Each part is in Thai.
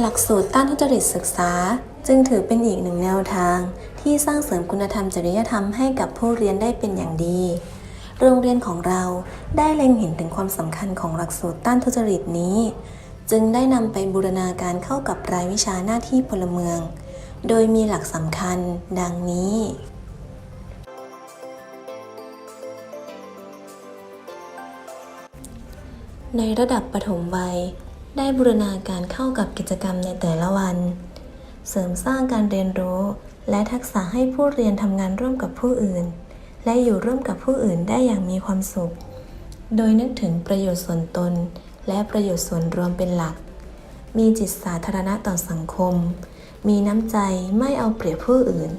หลักสูตรต้านทุจริตศึกษา จึงถือเป็นอีกหนึ่งแนวทาง ที่สร้างเสริมคุณธรรมจริยธรรมให้กับผู้เรียนได้เป็นอย่างดี โรงเรียนของเราได้เล็งเห็นถึงความสำคัญของหลักสูตรต้านทุจริตนี้ จึงได้นำไปบูรณาการเข้ากับรายวิชาหน้าที่พลเมือง โดยมีหลักสำคัญ ดังนี้ในระดับปฐมวัย ได้บูรณาการเข้ากับกิจกรรมในแต่ละวัน เสริมสร้างการเรียนรู้ และทักษะให้ผู้เรียนทำงานร่วมกับผู้อื่น และอยู่ร่วมกับผู้อื่นได้อย่างมีความสุข โดยนึกถึงประโยชน์ส่วนตน และประโยชน์ส่วนรวมเป็นหลัก มีจิตสาธารณะต่อสังคม มีน้ำใจไม่เอาเปรียบผู้อื่น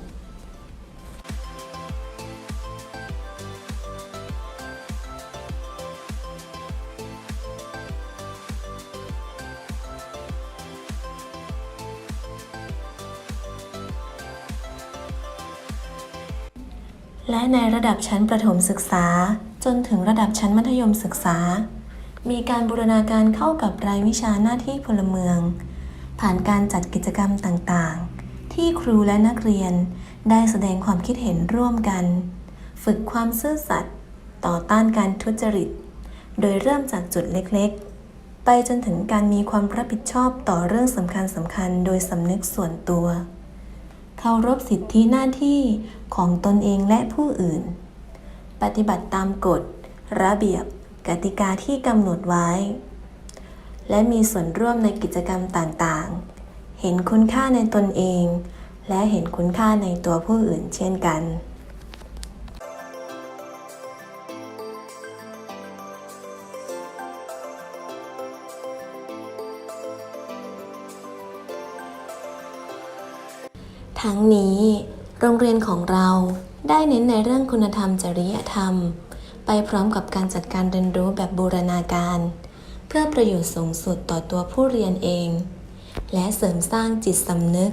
และในระดับชั้นประถมศึกษา จนถึงระดับชั้นมัธยมศึกษา มีการบูรณาการเข้ากับรายวิชาหน้าที่พลเมือง ผ่านการจัดกิจกรรมต่างๆ ที่ครูและนักเรียนได้แสดงความคิดเห็นร่วมกัน ฝึกความซื่อสัตย์ต่อต้านการทุจริต โดยเริ่มจากจุดเล็กๆ ไปจนถึงการมีความรับผิดชอบต่อเรื่องสำคัญสำคัญๆโดยสำนึกส่วนตัว เคารพสิทธิหน้าที่ของตนเองและผู้อื่น ปฏิบัติตามกฎ ระเบียบ กติกาที่กำหนดไว้ และมีส่วนร่วมในกิจกรรมต่างๆ เห็นคุณค่าในตนเอง และเห็นคุณค่าในตัวผู้อื่นเช่นกัน ทั้งนี้ โรงเรียนของเราได้เน้นในเรื่องคุณธรรมจริยธรรม ไปพร้อมกับการจัดการเรียนรู้แบบบูรณาการ เพื่อประโยชน์สูงสุดต่อตัวผู้เรียนเอง และเสริมสร้างจิตสำนึก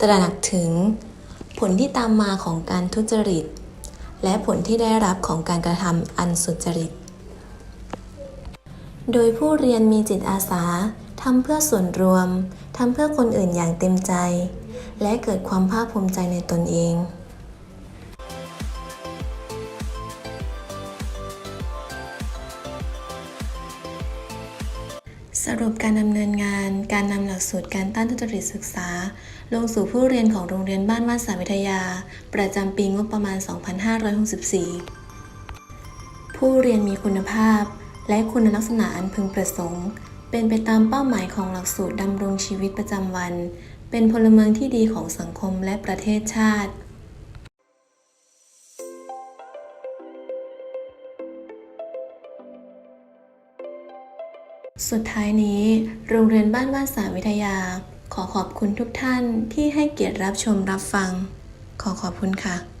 ตระหนักถึง ผลที่ตามมาของการทุจริต และผลที่ได้รับของการกระทำอันสุจริต โดยผู้เรียนมีจิตอาสาทำเพื่อส่วนรวม ทำเพื่อคนอื่นอย่างเต็มใจ และเกิดความภาคภูมิใจในตนเอง สรุปการดำเนินงาน การนำหลักสูตรการต้านทุจริตศึกษา ลงสู่ผู้เรียนของโรงเรียนบ้านวาดสาวิทยา ประจำปีงบประมาณ 2564 ผู้เรียนมีคุณภาพและคุณลักษณะอันพึงประสงค์ เป็นไปตามเป้าหมายของหลักสูตรดำรงชีวิตประจำวัน เป็นพลเมืองที่ดีของสังคมและประเทศชาติสุดท้ายนี้ โรงเรียนบ้านวาดสาวิทยา ขอขอบคุณทุกท่านที่ให้เกียรติรับชมรับฟัง ขอขอบคุณค่ะ